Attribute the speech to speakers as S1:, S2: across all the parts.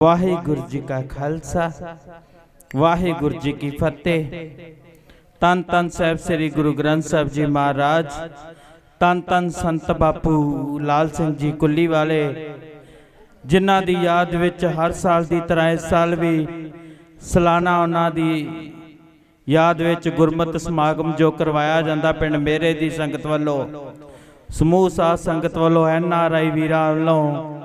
S1: ਵਾਹਿਗੁਰੂ ਜੀ ਕਾ ਖਾਲਸਾ, ਵਾਹਿਗੁਰੂ ਜੀ ਕੀ ਫਤਿਹ। ਤਨ ਤਨ ਸਾਹਿਬ ਸ੍ਰੀ ਗੁਰੂ ਗ੍ਰੰਥ ਸਾਹਿਬ ਜੀ ਮਹਾਰਾਜ ਤਨ ਤਨ ਸੰਤ ਬਾਪੂ ਲਾਲ ਸਿੰਘ ਜੀ ਕੁੱਲੀ ਵਾਲੇ, ਜਿਨ੍ਹਾਂ ਦੀ ਯਾਦ ਵਿੱਚ ਹਰ ਸਾਲ ਦੀ ਤਰ੍ਹਾਂ ਇਸ ਸਾਲ ਵੀ ਸਾਲਾਨਾ ਉਹਨਾਂ ਦੀ ਯਾਦ ਵਿੱਚ ਗੁਰਮਤਿ ਸਮਾਗਮ ਜੋ ਕਰਵਾਇਆ ਜਾਂਦਾ ਪਿੰਡ ਮੇਰੇ ਦੀ ਸੰਗਤ ਵੱਲੋਂ, ਸਮੂਹ ਸਾਧ ਸੰਗਤ ਵੱਲੋਂ ਐਨ ਆਰ ਆਈ ਵੀਰਾਂ ਵੱਲੋਂ।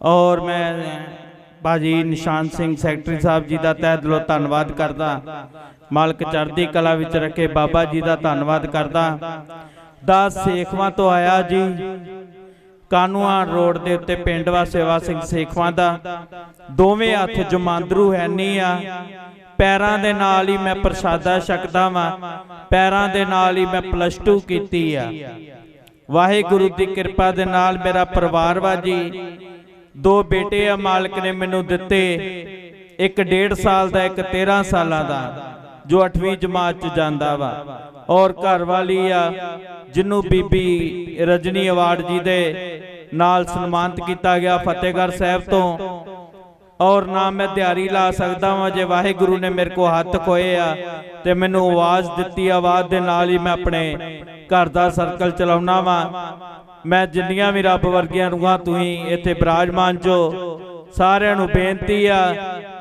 S1: ਔਰ ਮੈਂ ਭਾਜੀ ਨਿਸ਼ਾਨ ਸਿੰਘ, ਸੈਕਟਰੀ ਸਾਹਿਬ ਜੀ ਦਾ ਤਹਿ ਦਿਲੋਂ ਧੰਨਵਾਦ ਕਰਦਾ। ਮਾਲਕ ਚੜ੍ਹਦੀ ਕਲਾ ਵਿੱਚ ਰੱਖੇ ਬਾਬਾ ਜੀ ਦਾ ਧੰਨਵਾਦ ਕਰਦਾ। ਦਾ ਸੇਖਵਾਂ ਤੋਂ ਆਇਆ ਜੀ। ਕਾਨੂੰਆਂ ਰੋਡ ਦੇ ਉੱਤੇ ਪਿੰਡ ਵਾ ਸੇਵਾ ਸਿੰਘ ਸੇਖਵਾਂ ਦਾ। ਦੋਵੇਂ ਹੱਥ ਜਮਾਂਦਰੂ ਹੈ ਨਹੀਂ ਆ। ਪੈਰਾਂ ਦੇ ਨਾਲ ਹੀ ਮੈਂ ਪ੍ਰਸ਼ਾਦਾ ਛਕਦਾ ਵਾਂ। ਪੈਰਾਂ ਦੇ ਨਾਲ ਹੀ ਮੈਂ ਪਲੱਸ 2 ਕੀਤੀ ਆ। ਵਾਹਿਗੁਰੂ ਦੀ ਕਿਰਪਾ ਦੇ ਨਾਲ ਮੇਰਾ ਪਰਿਵਾਰ ਵਾ ਜੀ। ਦੋ ਬੇਟੇ ਆ ਮਾਲਕ ਨੇ ਮੈਨੂੰ ਦਿੱਤੇ। ਇੱਕ 1.5 ਸਾਲ ਦਾ, ਇੱਕ 13 ਸਾਲਾਂ ਦਾ, ਜੋ 8ਵੀਂ ਜਮਾਤ ਚ ਜਾਂਦਾ ਵਾ। ਔਰ ਘਰ ਵਾਲੀ ਆ ਜਿਹਨੂੰ ਬੀਬੀ ਰਜਨੀ ਅਵਾਰਡ ਜੀ ਦੇ ਨਾਲ ਸਨਮਾਨਿਤ ਕੀਤਾ ਗਿਆ ਫਤਿਹਗੜ੍ਹ ਸਾਹਿਬ ਤੋਂ। ਔਰ ਨਾ ਮੈਂ ਦਿਹਾੜੀ ਲਾ ਸਕਦਾ ਵਾਂ, ਜੇ ਵਾਹਿਗੁਰੂ ਨੇ ਮੇਰੇ ਕੋ ਹੱਥ ਖੋਏ ਆ ਤੇ ਮੈਨੂੰ ਆਵਾਜ਼ ਦਿੱਤੀ, ਆਵਾਜ਼ ਦੇ ਨਾਲ ਹੀ ਮੈਂ ਆਪਣੇ ਘਰ ਦਾ ਸਰਕਲ ਚਲਾਉਣਾ ਵਾਂ। ਮੈਂ ਜਿੰਨੀਆਂ ਵੀ ਰੱਬ ਵਰਗੀਆਂ ਰੂਹਾਂ ਤੁਸੀਂ ਇੱਥੇ ਬਿਰਾਜਮਾਨ ਜੋ ਸਾਰਿਆਂ ਨੂੰ ਬੇਨਤੀ ਆ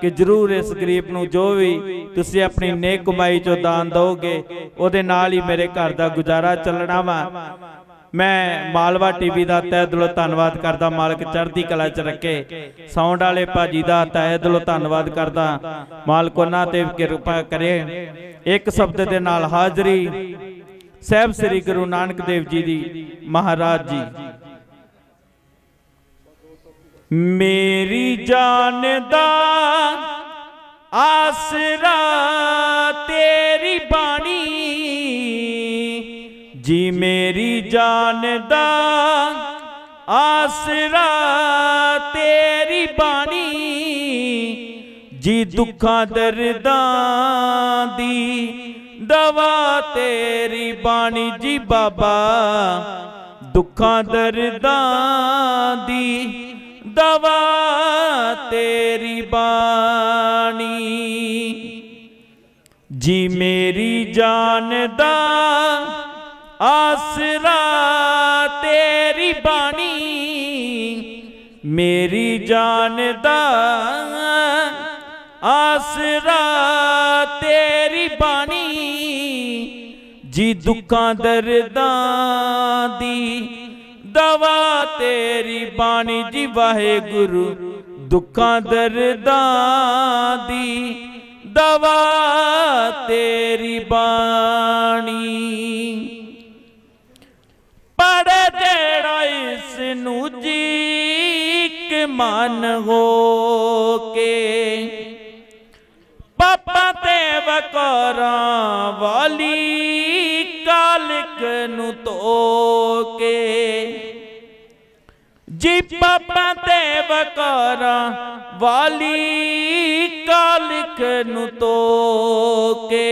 S1: ਕਿ ਜਰੂਰ ਇਸ ਗਰੀਬ ਨੂੰ ਜੋ ਵੀ ਤੁਸੀਂ ਆਪਣੀ ਨੇਕ ਕਮਾਈ ਚੋਂ ਦਾਨ ਦਿਓਗੇ, ਉਹਦੇ ਨਾਲ ਹੀ ਮੇਰੇ ਘਰ ਦਾ ਗੁਜ਼ਾਰਾ ਚੱਲਣਾ ਵਾ। ਮੈਂ ਮਾਲਵਾ ਟੀਵੀ ਦਾ ਤਹਿ ਦਿਲੋਂ ਧੰਨਵਾਦ ਕਰਦਾ, ਮਾਲਕ ਚੜ੍ਹਦੀ ਕਲਾ ਚ ਰੱਖੇ। ਸਾਊਂਡ ਵਾਲੇ ਭਾਜੀ ਦਾ ਤਹਿ ਦਿਲੋਂ ਧੰਨਵਾਦ ਕਰਦਾ। ਮਾਲਕ ਉਹਨਾਂ ਤੇ ਕਿਰਪਾ ਕਰੇ। ਇੱਕ ਸ਼ਬਦ ਦੇ ਨਾਲ ਹਾਜ਼ਰੀ ਸਹਿਬ ਸ੍ਰੀ ਗੁਰੂ ਨਾਨਕ ਦੇਵ ਜੀ ਦੀ ਮਹਾਰਾਜ ਜੀ। ਮੇਰੀ ਜਾਨ ਦਾ ਆਸਰਾ ਤੇਰੀ ਬਾਣੀ, ਜੀ ਮੇਰੀ ਜਾਨ ਦਾ ਆਸਰਾ ਤੇਰੀ ਬਾਣੀ, ਜੀ ਦੁੱਖਾਂ ਦਰਦਾਂ ਦੀ ਦਵਾ ਤੇਰੀ ਬਾਣੀ ਜੀ ਬਾਬਾ, ਦੁੱਖਾਂ ਦਰਦਾਂ ਦੀ ਦਵਾ ਤੇਰੀ ਬਾਣੀ। ਜੀ ਮੇਰੀ ਜਾਨ ਦਾ ਆਸਰਾ ਤੇਰੀ ਬਾਣੀ, ਮੇਰੀ ਜਾਨ ਦਾ ਆਸਰਾ ਤੇਰੀ ਬਾਣੀ ਜੀ ਦੁੱਖਾਂ ਦਰਦਾਂ ਦੀ ਦਵਾ ਤੇਰੀ ਬਾਣੀ ਜੀ ਵਾਹਿਗੁਰੂ ਦੁੱਖਾਂ ਦਰਦਾਂ ਦੀ ਦਵਾ ਤੇਰੀ ਬਾਣੀ। ਪੜ ਜਿਹੜਾ ਇਸ ਨੂੰ ਜੀ ਕਿ ਮਨ ਹੋ ਕੇ ਪਾਪਾ ਤੇ ਵਕਰਾਂ ਵਾਲੀ ਕਾਲਕ ਨੂੰ ਧੋ ਕੇ। ਜੀ ਪਾਪਾ ਤੇ ਵਕਾਰਾਂ ਵਾਲੀ ਕਾਲਕ ਨੂੰ ਧੋ ਕੇ।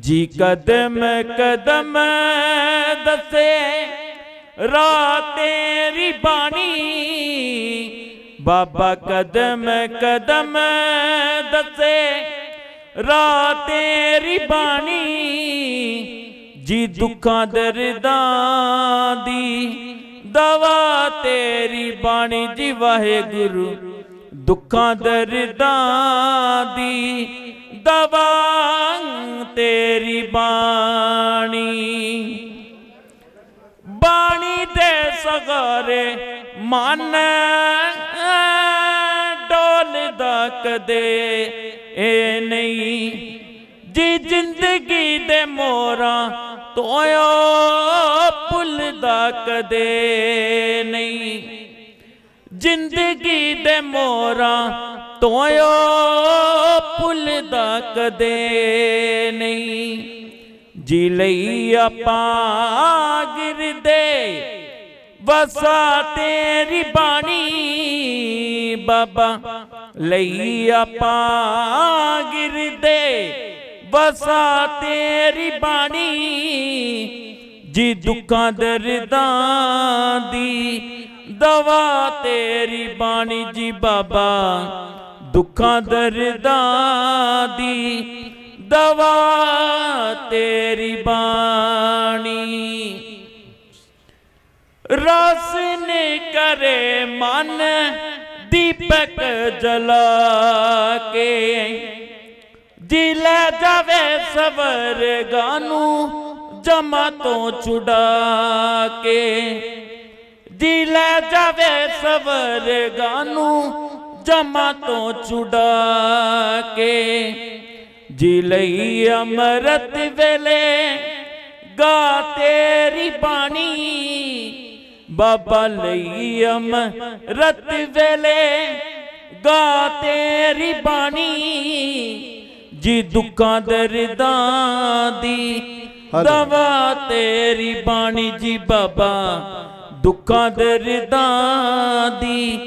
S1: ਜੀ ਕਦਮ ਕਦਮ ਦਸੇ ਰਾ ਤੇਰੀ ਬਾਣੀ। ਬਾਬਾ ਕਦਮ ਕਦਮ ਦਸੇ, ਰਾਹ ਤੇਰੀ ਬਾਣੀ, ਜੀ ਦੁੱਖਾਂ ਦਰਦਾਂ ਦੀ, ਦਵਾ ਤੇਰੀ ਬਾਣੀ ਜੀ ਵਾਹਿਗੁਰੂ, ਦੁੱਖਾਂ ਦਰਦਾਂ ਦੀ, ਦਵਾ ਤੇਰੀ ਬਾਣੀ। ਬਾਣੀ ਦੇ ਸਗਰੇ ਮਨ ਕਦੇ ਇਹ ਨਹੀਂ, ਜੀ ਜ਼ਿੰਦਗੀ ਦੇ ਮੋਰਾਂ ਤੋਇਓ ਭੁੱਲਦਾ ਕਦੇ ਨਹੀਂ। ਜ਼ਿੰਦਗੀ ਦੇ ਮੋਰਾਂ ਤੋਇਓ ਭੁੱਲਦਾ ਕਦੇ ਨਹੀਂ। ਜੀ ਲਈ ਆਪਾਂ ਗਿਰਦੇ, ਵਸਾ ਤੇਰੀ ਬਾਣੀ ਬਾਬਾ। ਲਈ ਆਪਾਂ ਗਿਰਦੇ ਵਸਾ ਤੇਰੀ ਬਾਣੀ, ਜੀ ਦੁੱਖਾਂ ਦਰਦਾਂ ਦੀ ਦਵਾ ਤੇਰੀ ਬਾਣੀ, ਜੀ ਬਾਬਾ ਦੁੱਖਾਂ ਦਰਦਾਂ ਦੀ ਦਵਾ ਤੇਰੀ ਬਾਣੀ। ਰਸਨ ਕਰੇ ਮਨ ਦੀਪਕ ਜਲਾ ਕੇ ਜੀ ਲੈ ਜਾਵੇ ਸਬਰ ਗਾਨੂੰ ਜਮਾ ਤੋਂ ਛੁਡਾ ਕੇ। ਜੀ ਲੈ ਜਾਵੇ ਸਬਰ ਗਾਨੂੰ ਜਮਾ ਤੋਂ ਛੁਡਾ ਕੇ। ਜੀ ਲਈ ਅਮਰਤ ਵੇਲੇ ਗਾ ਤੇਰੀ ਬਾਣੀ ਬਾਬਾ ਲਈ ਅਮਰਤ ਵੇਲੇ ਗਾ ਤੇਰੀ ਬਾਣੀ ਜੀ ਦੁੱਖਾਂ ਦਰਦਾਂ ਦੀ ਦਵਾ ਤੇਰੀ ਬਾਣੀ ਜੀ ਬਾਬਾ ਦੁੱਖਾਂ ਦਰਦਾਂ ਦੀ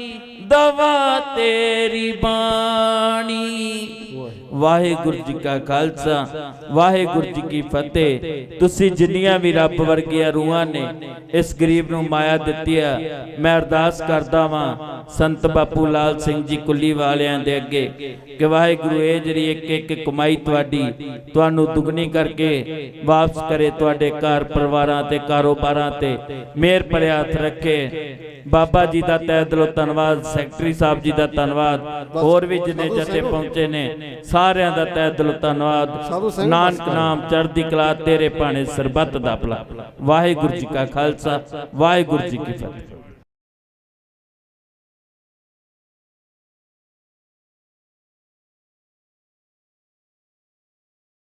S1: ਦਵਾ ਤੇਰੀ ਬਾਣੀ। ਵਾਹਿਗੁਰੂ ਜੀ ਕਾ ਖਾਲਸਾ, ਵਾਹਿਗੁਰੂ ਜੀ ਕੀ ਫਤਿਹ। ਤੁਸੀਂ ਜਿੰਨੀਆਂ ਵੀ ਰੱਬ ਵਰਗੀਆਂ ਰੂਹਾਂ ਨੇ, ਇਸ ਗਰੀਬ ਨੂੰ ਮਾਇਆ ਦਿੱਤੀ ਹੈ ਮੈਂ ਅਰਦਾਸ ਕਰਦਾ ਵਾਂ ਸੰਤ ਬਾਪੂ ਲਾਲ ਸਿੰਘ ਜੀ ਕੁੱਲੀ ਵਾਲਿਆਂ ਦੇ ਅੱਗੇ ਕਿ ਵਾਹਿਗੁਰੂ ਇਹ ਜਿਹੜੀ ਇੱਕ ਇੱਕ ਕਮਾਈ ਤੁਹਾਡੀ ਤੁਹਾਨੂੰ ਦੁੱਗਣੀ ਕਰਕੇ ਵਾਪਸ ਕਰੇ ਤੁਹਾਡੇ ਘਰ ਪਰਿਵਾਰਾਂ ਤੇ ਕਾਰੋਬਾਰਾਂ ਤੇ। ਮਿਹਰ ਭਰਿਆ ਹੱਥ ਰੱਖੇ। ਬਾਬਾ ਜੀ ਦਾ ਤਹਿ ਦਿਲੋਂ ਧੰਨਵਾਦ ਸੈਕਟਰੀ ਸਾਹਿਬ ਜੀ ਦਾ ਧੰਨਵਾਦ ਹੋਰ ਵੀ ਜਿੰਨੇ ਜਥੇ ਪਹੁੰਚੇ ਨੇ ਸਾਰਿਆਂ ਦਾ ਤਹਿ ਦਿਲੋਂ ਧੰਨਵਾਦ। ਨਾਨਕ ਨਾਮ ਚੜ੍ਹਦੀ ਕਲਾ ਤੇਰੇ ਭਾਣੇ ਸਰਬੱਤ ਦਾ ਭਲਾ। ਵਾਹਿਗੁਰੂ ਜੀ ਕਾ ਖਾਲਸਾ ਵਾਹਿਗੁਰੂ ਜੀ ਕੀ ਫਤਿਹ।